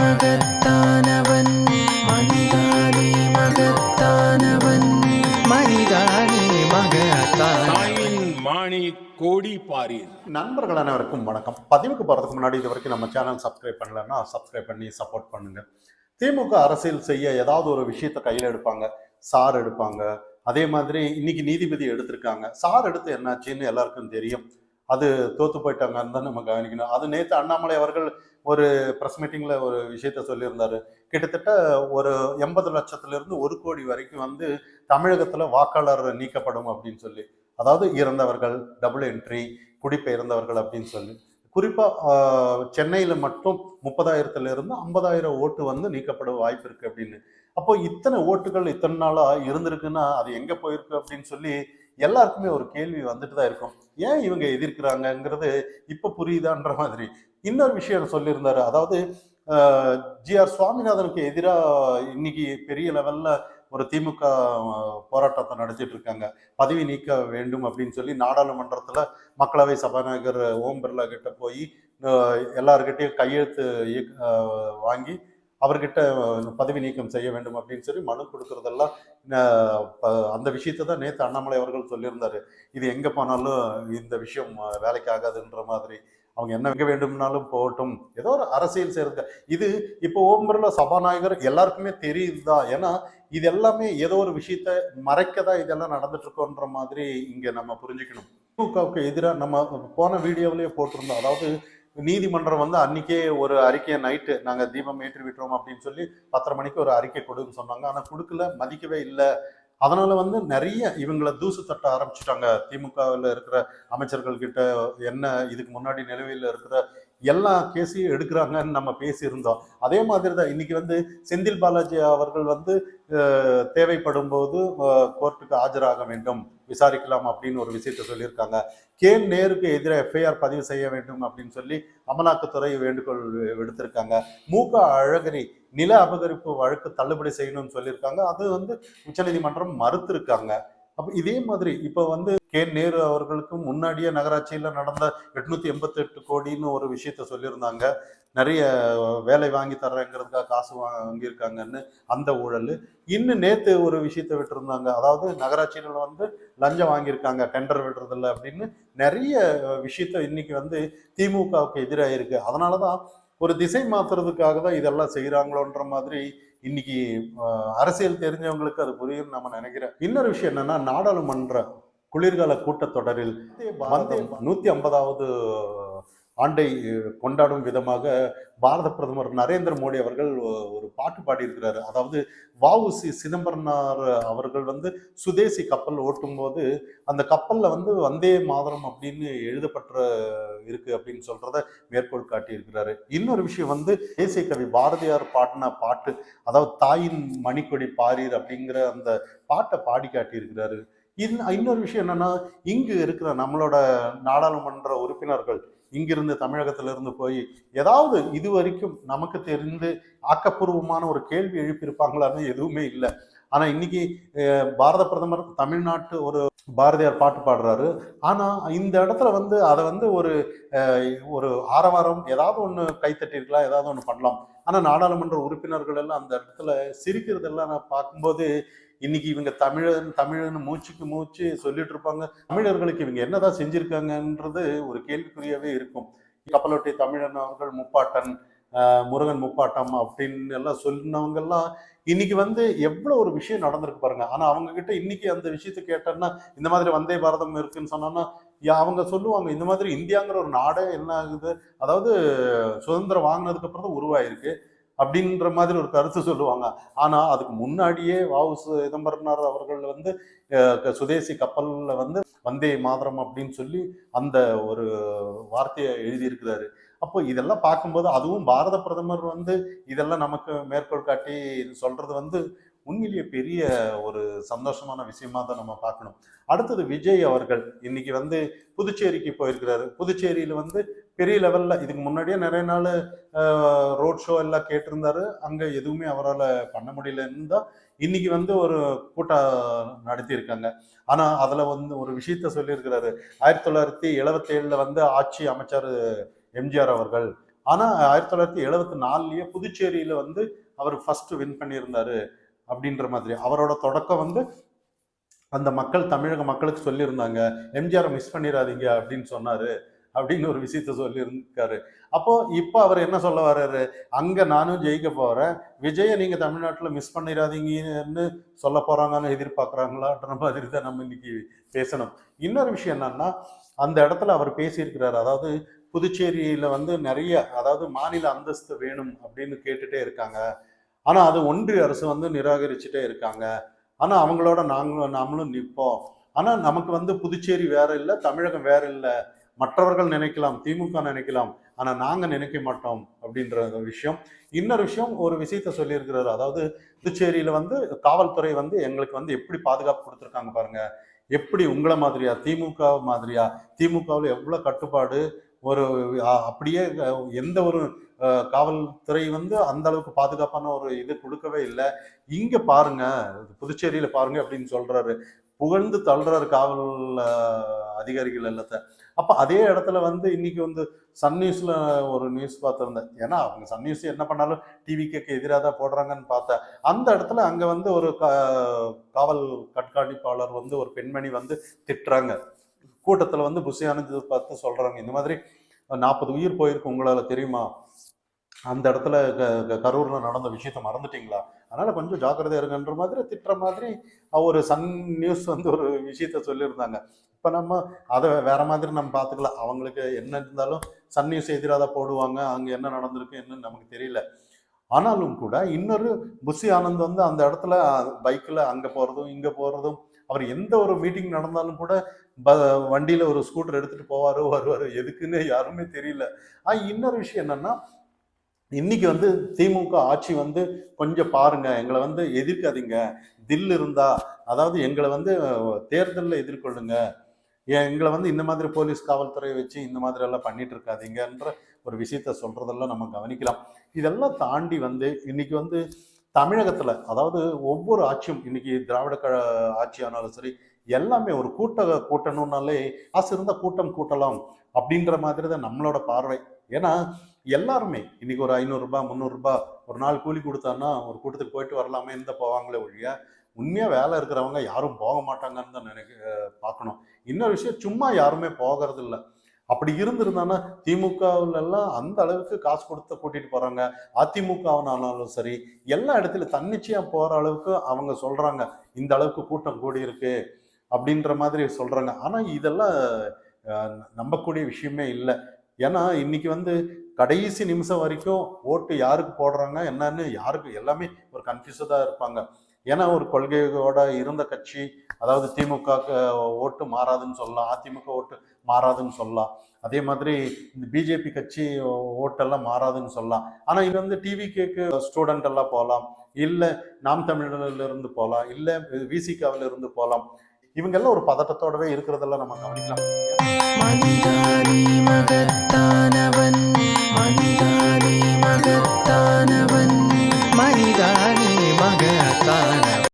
மகத்தானவன். மகத்தானவன். மாணி கோடி பாரீர். நண்பர்கள் அனைவருக்கும் வணக்கம். பதிவுக்கு போகிறதுக்கு முன்னாடி இது வரைக்கும் நம்ம சேனல் சப்ஸ்கிரைப் பண்ணலன்னா சப்ஸ்கிரைப் பண்ணி சப்போர்ட் பண்ணுங்க. திமுக அரசியல் செய்ய ஏதாவது ஒரு விஷயத்தை கையில் எடுப்பாங்க. சார் எடுப்பாங்க. அதே மாதிரி இன்னைக்கு நீதிபதி எடுத்திருக்காங்க. சார் எடுத்து என்னாச்சுன்னு எல்லாருக்கும் தெரியும். அது தோத்து போயிட்டாங்கன்னு தான் நம்ம கவனிக்கணும். அது நேற்று அண்ணாமலை அவர்கள் ஒரு ப்ரெஸ் மீட்டிங்கில் ஒரு விஷயத்த சொல்லியிருந்தார். கிட்டத்தட்ட ஒரு எண்பது லட்சத்துலேருந்து ஒரு கோடி வரைக்கும் வந்து தமிழகத்தில் வாக்காளர் நீக்கப்படும் அப்படின்னு சொல்லி. அதாவது இறந்தவர்கள் டபுள் என்ட்ரி குடிபெயர்ந்தவர்கள் அப்படின்னு சொல்லி. குறிப்பாக சென்னையில் மட்டும் முப்பதாயிரத்துலேருந்து ஐம்பதாயிரம் ஓட்டு வந்து நீக்கப்பட வாய்ப்பு இருக்குது அப்படின்னு. அப்போ இத்தனை ஓட்டுகள் இத்தனை நாளாக இருந்திருக்குன்னா அது எங்கே போயிருக்கு அப்படின்னு சொல்லி எல்லாருக்குமே ஒரு கேள்வி வந்துட்டு தான் இருக்கும். ஏன் இவங்க எதிர்க்கிறாங்கங்கிறது இப்போ புரியுதான்ற மாதிரி. இன்னொரு விஷயம் சொல்லியிருந்தாரு. அதாவது ஜிஆர் சுவாமிநாதனுக்கு எதிராக இன்னைக்கு பெரிய லெவல்ல ஒரு திமுக போராட்டத்தை நடத்திட்டு இருக்காங்க. பதவி நீக்க வேண்டும் அப்படின்னு சொல்லி நாடாளுமன்றத்தில் மக்களவை சபாநாயகர் ஓம் பிர்லா கிட்ட போய் எல்லார்கிட்டையும் கையெழுத்து இயக்க- வாங்கி அவர்கிட்ட பதவி நீக்கம் செய்ய வேண்டும் அப்படின்னு சொல்லி மனு கொடுக்கறதெல்லாம் அந்த விஷயத்தை தான் நேற்று அண்ணாமலை அவர்கள் சொல்லியிருந்தார். இது எங்கே போனாலும் இந்த விஷயம் வேலைக்கு ஆகாதுன்ற மாதிரி. அவங்க என்ன வைக்க வேண்டும்னாலும் போகட்டும். ஏதோ ஒரு அரசியல் செய்யறது இது இப்போ ஓம் பிர்லா சபாநாயகர் எல்லாருக்குமே தெரியுதுதான் ஏன்னா இது எல்லாமே ஏதோ ஒரு விஷயத்த மறைக்க தான் இதெல்லாம் நடந்துட்டு இருக்கோன்ற மாதிரி இங்கே நம்ம புரிஞ்சுக்கணும். திமுகவுக்கு எதிராக நம்ம போன வீடியோவிலேயே போட்டிருந்தோம். அதாவது நீதிமன்றம் வந்து அன்னைக்கே ஒரு அறிக்கையை நைட்டு நாங்க தீபம் ஏற்றி விட்டுறோம் அப்படின்னு சொல்லி பத்தரை மணிக்கு ஒரு அறிக்கை கொடுன்னு சொன்னாங்க. ஆனா கொடுக்கல மதிக்கவே இல்லை. அதனால வந்து நிறைய இவங்களை தூசு தட்ட ஆரம்பிச்சிட்டாங்க. திமுகவில் இருக்கிற அமைச்சர்கள் கிட்ட என்ன இதுக்கு முன்னாடி நிலவையில் இருக்கிற எல்லா கேஸையும் எடுக்கிறாங்கன்னு நம்ம பேசியிருந்தோம். அதே மாதிரி தான் இன்னைக்கு வந்து செந்தில் பாலாஜி அவர்கள் வந்து தேவைப்படும் போது கோர்ட்டுக்கு ஆஜராக வேண்டும். விசாரிக்கலாம் அப்படின்னு ஒரு விஷயத்த சொல்லியிருக்காங்க. கேன் நேருக்கு எதிராக எஃப்ஐஆர் பதிவு செய்ய வேண்டும் அப்படின்னு சொல்லி அமலாக்கத்துறை வேண்டுகோள் விடுத்திருக்காங்க. மூக அழகிரி நில அபகரிப்பு வழக்கு தள்ளுபடி செய்யணும்னு சொல்லியிருக்காங்க. அது வந்து உச்சநீதிமன்றம் மறுத்திருக்காங்க. அப்போ இதே மாதிரி இப்போ வந்து கே நேரு அவர்களுக்கு முன்னாடியே நகராட்சியில் நடந்த எட்நூத்தி எண்பத்தி எட்டு கோடின்னு ஒரு விஷயத்த சொல்லியிருந்தாங்க. நிறைய வேலை வாங்கி தர்றேங்கிறதுக்காக காசு வாங்கியிருக்காங்கன்னு அந்த ஊழல். இன்னும் நேத்து ஒரு விஷயத்த விட்டுருந்தாங்க. அதாவது நகராட்சியில் வந்து லஞ்சம் வாங்கியிருக்காங்க டெண்டர் விடுறதில்ல அப்படின்னு நிறைய விஷயத்த இன்னைக்கு வந்து திமுகவுக்கு எதிராக இருக்கு அதனாலதான் ஒரு திசை மாத்துறதுக்காக தான் இதெல்லாம் செய்கிறாங்களோன்ற மாதிரி இன்னைக்கு அரசியல் தெரிஞ்சவங்களுக்கு அது புரியும் நம்ம நினைக்கிறேன் இன்னொரு விஷயம் என்னன்னா நாடாளுமன்ற குளிர்கால கூட்டத்தொடரில் நூத்தி ஐம்பதாவது ஆண்டை கொண்டாடும் விதமாக பாரத பிரதமர் நரேந்திர மோடி அவர்கள் ஒரு பாட்டு பாடியிருக்கிறார். அதாவது வஉசி சிதம்பரனார் அவர்கள் வந்து சுதேசி கப்பல் ஓட்டும் போது அந்த கப்பலில் வந்து வந்தே மாதரம் அப்படின்னு எழுதப்பட்ட இருக்கு அப்படின்னு சொல்றத மேற்கோள் காட்டியிருக்கிறாரு. இன்னொரு விஷயம் வந்து தேசிய கவி பாரதியார் பாடின பாட்டு அதாவது தாயின் மணிக்கொடி பாரீர் அப்படிங்கிற அந்த பாட்டை பாடி காட்டியிருக்கிறாரு. இன்னொரு விஷயம் என்னன்னா இங்கு இருக்கிற நம்மளோட நாடாளுமன்ற உறுப்பினர்கள் இங்கிருந்து தமிழகத்திலிருந்து போய் ஏதாவது இது வரைக்கும் நமக்கு தெரிந்து ஆக்கப்பூர்வமான ஒரு கேள்வி எழுப்பியிருப்பாங்களான்னு எதுவுமே இல்லை. ஆனால் இன்னைக்கு பாரத பிரதமர் தமிழ்நாட்டு ஒரு பாரதியார் பாட்டு பாடுறாரு. ஆனால் இந்த இடத்துல வந்து அதை வந்து ஒரு ஒரு ஆரவாரம் ஏதாவது ஒன்று கைத்தட்டிருக்கலாம் ஏதாவது ஒன்று பண்ணலாம். ஆனால் நாடாளுமன்ற உறுப்பினர்கள் எல்லாம் அந்த இடத்துல சிரிக்கிறதெல்லாம் நான் பார்க்கும்போது இன்னைக்கு இவங்க தமிழன் தமிழன் மூச்சுக்கு மூச்சு சொல்லிட்டு இருப்பாங்க. தமிழர்களுக்கு இவங்க என்னதான் செஞ்சிருக்காங்கன்றது ஒரு கேள்விக்குறியாவே இருக்கும். கப்பலோட்டை தமிழன் அவர்கள் முப்பாட்டன் முருகன் முப்பாட்டம் அப்படின்னு எல்லாம் சொன்னவங்கெல்லாம் இன்னைக்கு வந்து எவ்வளோ ஒரு விஷயம் நடந்திருக்கு பாருங்க. ஆனால் அவங்க கிட்ட இன்னைக்கு அந்த விஷயத்தை கேட்டோம்னா இந்த மாதிரி வந்தே பாரதம் இருக்குன்னு சொன்னோம்னா யா, அவங்க சொல்லுவாங்க இந்த மாதிரி இந்தியாங்கிற ஒரு நாடே என்ன ஆகுது? அதாவது சுதந்திரம் வாங்கினதுக்கு அப்புறம் தான் உருவாயிருக்கு. அப்படின்ற மாதிரி ஒரு கருத்து சொல்லுவாங்க. ஆனால் அதுக்கு முன்னாடியே வாவு சிதம்பரனார் அவர்கள் வந்து க- சுதேசி கப்பலில் வந்து வந்தே மாதரம் அப்படின்னு சொல்லி அந்த ஒரு வார்த்தையை எழுதியிருக்கிறாரு. அப்போ இதெல்லாம் பார்க்கும்போது அதுவும் பாரத பிரதமர் வந்து இதெல்லாம் நமக்கு மேற்கோள் காட்டி சொல்றது வந்து உண்மையிலேயே பெரிய ஒரு சந்தோஷமான விஷயமா தான் நம்ம பார்க்கணும். அடுத்தது விஜய் அவர்கள் இன்னைக்கு வந்து புதுச்சேரிக்கு போயிருக்கிறாரு. புதுச்சேரியில வந்து பெரிய லெவல்ல இதுக்கு முன்னாடியே நிறைய நாள் ரோட் ஷோ எல்லாம் கேட்டிருந்தாரு. அங்க எதுவுமே அவரால் பண்ண முடியலன்னு தான் இன்னைக்கு வந்து ஒரு கூட்டம் நடத்தியிருக்காங்க. ஆனா அதுல வந்து ஒரு விஷயத்த சொல்லியிருக்கிறாரு. ஆயிரத்தி தொள்ளாயிரத்தி எழுபத்தி ஏழுல வந்து ஆட்சி அமைச்சர் எம்ஜிஆர் அவர்கள். ஆனா ஆயிரத்தி தொள்ளாயிரத்தி எழுபத்தி நாலுலயே புதுச்சேரியில வந்து அவர் ஃபர்ஸ்ட் வின் பண்ணியிருந்தாரு அப்படின்ற மாதிரி. அவரோட தொடக்கம் வந்து அந்த மக்கள் தமிழக மக்களுக்கு சொல்லியிருந்தாங்க. எம்ஜிஆரை மிஸ் பண்ணிடாதீங்க அப்படின்னு சொன்னாரு. அப்படின்னு ஒரு விஷயத்த சொல்லியிருக்காரு. அப்போ இப்போ அவர் என்ன சொல்ல வர்றாரு? அங்க நானும் ஜெயிக்க போறேன். விஜயை நீங்க தமிழ்நாட்டில் மிஸ் பண்ணிடாதீங்கன்னு சொல்ல போறாங்கன்னு எதிர்பார்க்குறாங்களான்ற மாதிரி தான் நம்ம இன்னைக்கு பேசணும். இன்னொரு விஷயம் என்னன்னா அந்த இடத்துல அவர் பேசியிருக்கிறாரு. அதாவது புதுச்சேரியில வந்து நிறைய அதாவது மாநில அந்தஸ்து வேணும் அப்படின்னு கேட்டுட்டே இருக்காங்க. ஆனா அது ஒன்றிய அரசு வந்து நிராகரிச்சுட்டே இருக்காங்க. ஆனா அவங்களோட நாங்களும் நாமளும் நிற்போம் ஆனா நமக்கு வந்து புதுச்சேரி வேற இல்லை தமிழகம் வேற இல்லை. மற்றவர்கள் நினைக்கலாம் திமுக நினைக்கலாம் ஆனா நாங்க நினைக்க மாட்டோம் அப்படின்ற ஒரு விஷயம். இன்னொரு விஷயம் ஒரு விஷயத்த சொல்லியிருக்கிறாரு. அதாவது புதுச்சேரியில வந்து காவல்துறை வந்து எங்களுக்கு வந்து எப்படி பாதுகாப்பு கொடுத்துருக்காங்க பாருங்க. எப்படி உங்களை மாதிரியா திமுக மாதிரியா திமுகவில் எவ்வளோ கட்டுப்பாடு ஒரு அப்படியே எந்த ஒரு காவல்துறை வந்து அந்த அளவுக்கு பாதுகாப்பான ஒரு இது கொடுக்கவே இல்லை. இங்க பாருங்க புதுச்சேரியில பாருங்க அப்படின்னு சொல்றாரு. புகழ்ந்து தள்ளுறாரு காவல் அதிகாரிகள் எல்லாத்த. அப்ப அதே இடத்துல வந்து இன்னைக்கு வந்து சன் நியூஸ்ல ஒரு நியூஸ் பார்த்திருந்தேன். ஏன்னா அவங்க சன் நியூஸ் என்ன பண்ணாலும் டிவிக்கு எதிராக தான் போடுறாங்கன்னு பார்த்தேன். அந்த இடத்துல அங்க வந்து ஒரு காவல் கண்காணிப்பாளர் வந்து ஒரு பெண்மணி வந்து திட்டுறாங்க. கூட்டத்தில் வந்து புஷியானது பார்த்து சொல்கிறாங்க இந்த மாதிரி நாற்பது உயிர் போயிருக்கு உங்களால் தெரியுமா? அந்த இடத்துல க- க- நடந்த விஷயத்த மறந்துட்டீங்களா? அதனால் கொஞ்சம் ஜாக்கிரதையாக இருங்கன்ற மாதிரி திட்டுற மாதிரி ஒரு சன் நியூஸ் வந்து ஒரு விஷயத்த சொல்லியிருந்தாங்க. இப்போ நம்ம அதை வேற மாதிரி நம்ம பார்த்துக்கலாம் அவங்களுக்கு என்ன இருந்தாலும் சன் நியூஸ் எதிராக போடுவாங்க. அங்கே என்ன நடந்திருக்கு என்னன்னு நமக்கு தெரியல. ஆனாலும் கூட இன்னொரு புஷி ஆனந்த் வந்து அந்த இடத்துல பைக்கில் அங்கே போகிறதும் இங்கே போகிறதும் அவர் எந்த ஒரு மீட்டிங் நடந்தாலும் கூட ப வண்டியில் ஒரு ஸ்கூட்டர் எடுத்துகிட்டு போவாரோ வருவாரோ எதுக்குன்னு யாருமே தெரியல. ஆ இன்னொரு விஷயம் என்னன்னா இன்னைக்கு வந்து திமுக ஆட்சி வந்து கொஞ்சம் பாருங்க எங்களை வந்து எதிர்க்காதீங்க. தில் இருந்தா அதாவது எங்களை வந்து தேர்தலில் எதிர்கொள்ளுங்க. எங்களை வந்து இந்த மாதிரி போலீஸ் காவல்துறை வச்சு இந்த மாதிரி எல்லாம் பண்ணிட்டு இருக்காதீங்கன்ற ஒரு விஷயத்த சொல்றதெல்லாம் நம்ம கவனிக்கலாம். இதெல்லாம் தாண்டி வந்து இன்னைக்கு வந்து தமிழகத்துல அதாவது ஒவ்வொரு ஆட்சியும் இன்னைக்கு திராவிட க ஆட்சியானாலும் சரி எல்லாமே ஒரு கூட்ட கூட்டணும்னாலே ஆசை இருந்தால் கூட்டம் கூட்டலாம் அப்படின்ற மாதிரி தான் நம்மளோட பார்வை. ஏன்னா எல்லாருமே இன்னைக்கு ஒரு ஐநூறுரூபா முந்நூறுரூபா ஒரு நாள் கூலி கொடுத்தான்னா ஒரு கூட்டத்துக்கு போயிட்டு வரலாமே இந்த போவாங்களே ஒழிய உண்மையாக வேலை இருக்கிறவங்க யாரும் போக மாட்டாங்கன்னு தான் நினைக்க பார்க்கணும். இன்னொரு விஷயம் சும்மா யாருமே போகிறது இல்லை அப்படி இருந்திருந்தானா திமுகவுல எல்லாம் அந்த அளவுக்கு காசு கொடுத்து கூட்டிட்டு போறாங்க. அதிமுகவனானாலும் சரி எல்லா இடத்துல தன்னிச்சையா போற அளவுக்கு அவங்க சொல்றாங்க இந்த அளவுக்கு கூட்டம் கூடி இருக்கு அப்படின்ற மாதிரி சொல்றாங்க. ஆனா இதெல்லாம் நம்பக்கூடிய விஷயமே இல்லை. ஏன்னா இன்னைக்கு வந்து கடைசி நிமிஷம் வரைக்கும் ஓட்டு யாருக்கு போடுறாங்க என்னன்னு யாருக்கு எல்லாமே ஒரு கன்ஃபியூஸடாக இருப்பாங்க. ஏன்னா ஒரு கொள்கையோட இருந்த கட்சி அதாவது திமுக ஓட்டு மாறாதுன்னு சொல்லலாம் அதிமுக ஓட்டு மாறாதுன்னு சொல்லலாம். அதே மாதிரி இந்த பிஜேபி கட்சி ஓட்டெல்லாம் மாறாதுன்னு சொல்லலாம். ஆனால் இது வந்து டிவி கேக்கு ஸ்டூடெண்ட் எல்லாம் போகலாம் இல்லை நாம் தமிழர்லேருந்து போகலாம் இல்லை விசிகாவில் இருந்து போகலாம். இவங்கெல்லாம் ஒரு பதட்டத்தோடவே இருக்கிறதெல்லாம் நம்ம கவனிக்கலாம். மகத்தானவன்